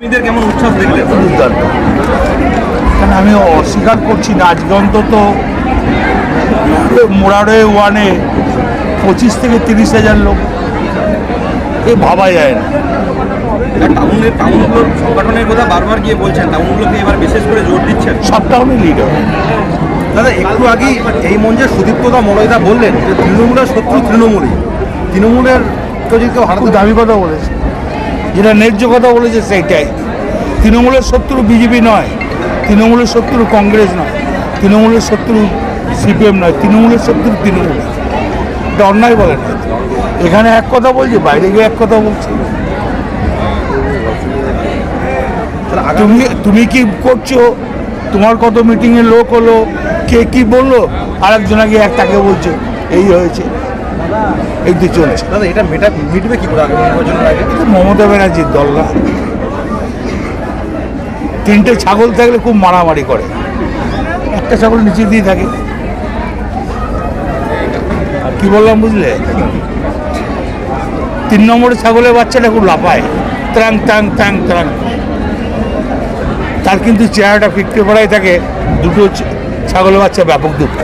কেমন উচ্ছ্বাস দেখলেন? দুর্দান্ত। কারণ আমি অস্বীকার করছি না আজকে অন্তত মোরারে ওয়ানে পঁচিশ থেকে তিরিশ হাজার লোক এ ভাবা যায় না। টাউনের টাউনগুলোর সংগঠনের কথা বারবার গিয়ে বলছেন টাউনগুলোকে এবার বিশেষ করে জোর দিচ্ছেন। সব টাউনে দাদা একটু আগেই এই মঞ্চে সুদীপ্তদা মলয়দা বললেন যে তৃণমূলের শত্রু তৃণমূলই। তৃণমূলের কেউ যদি কেউ হারাতে দামি কথা বলেছে যেটা ন্যায্য কথা বলেছে সেইটাই। তৃণমূলের শত্রু বিজেপি নয়, তৃণমূলের শত্রু কংগ্রেস নয়, তৃণমূলের শত্রু সিপিএম নয়, তৃণমূলের শত্রু তৃণমূল। এটা অন্যায় বলে না। এখানে এক কথা বলছে, বাইরে গিয়ে এক কথা বলছে। তুমি তুমি কি করছ? তোমার কত মিটিংয়ে লোক হলো? কে কি বলল? আর একজনাকে এক তাকে বলছে, এই হয়েছে। এই তো চলছে। দাদা এটা মেটা মিটবে কি করে তো মমতা ব্যানার্জির দল না। তিনটে ছাগল থাকলে খুব মারামারি করে। একটা ছাগল নিচে দিয়ে থাকে। কি বললাম বুঝলে? তিন নম্বরের ছাগলের বাচ্চাটা খুব লাফায়। ত্রাং ত্রাং ত্রাং ত্রাং। তার কিন্তু চেহারাটা ফিটকে পড়াই থাকে। দুটো ছাগলের বাচ্চা ব্যাপক দুঃখ।